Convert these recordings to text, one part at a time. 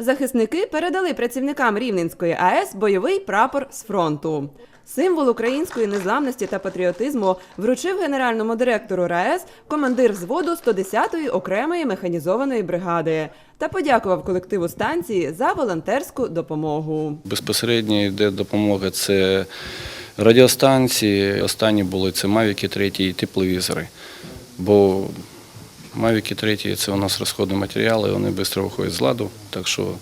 Захисники передали працівникам Рівненської АЕС бойовий прапор з фронту. Символ української незламності та патріотизму вручив генеральному директору РаЕС командир взводу 110-ї окремої механізованої бригади та подякував колективу станції за волонтерську допомогу. Безпосередньо йде допомога це радіостанції. Останні були це Мавіки 3 і тепловізори. Бо Мавіки 3 це у нас розходні матеріали, вони швидко виходять з ладу. Так що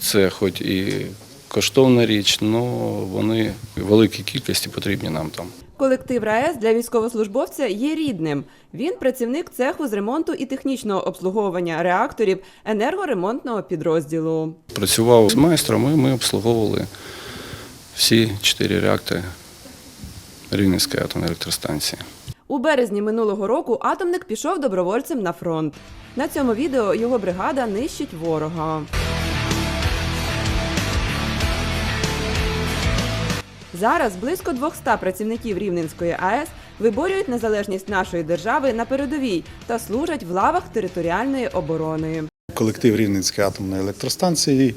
це хоч і коштовна річ, але вони в великій кількості потрібні нам там. Колектив РаЕС для військовослужбовця є рідним. Він працівник цеху з ремонту і технічного обслуговування реакторів енергоремонтного підрозділу. Працював з майстром і ми обслуговували всі чотири реактори Рівненської атомної електростанції. У березні минулого року атомник пішов добровольцем на фронт. На цьому відео його бригада нищить ворога. Зараз близько 200 працівників Рівненської АЕС виборюють незалежність нашої держави на передовій та служать в лавах територіальної оборони. Колектив Рівненської атомної електростанції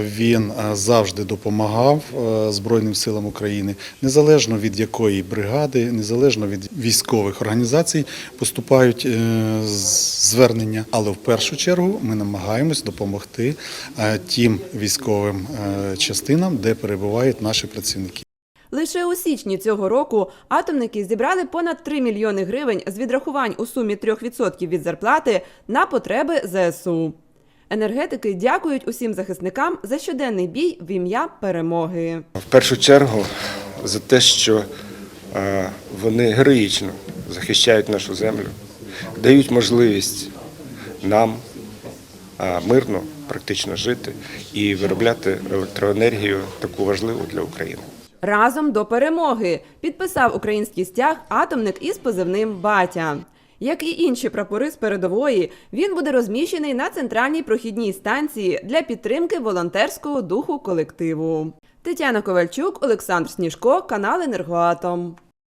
він завжди допомагав е, Збройним силам України, незалежно від якої бригади, незалежно від військових організацій поступають е, звернення. Але в першу чергу ми намагаємось допомогти е, тим військовим частинам, де перебувають наші працівники. Лише у січні цього року атомники зібрали понад 3 мільйони гривень з відрахувань у сумі 3% від зарплати на потреби ЗСУ. Енергетики дякують усім захисникам за щоденний бій в ім'я перемоги. В першу чергу за те, що е, вони героїчно захищають нашу землю, дають можливість нам е, мирно практично жити і виробляти електроенергію таку важливу для України. Разом до перемоги підписав український стяг атомник із позивним Батя. Як і інші прапори з передової, він буде розміщений на центральній прохідній станції для підтримки волонтерського духу колективу. Тетяна Ковальчук, Олександр Сніжко, канал Енергоатом.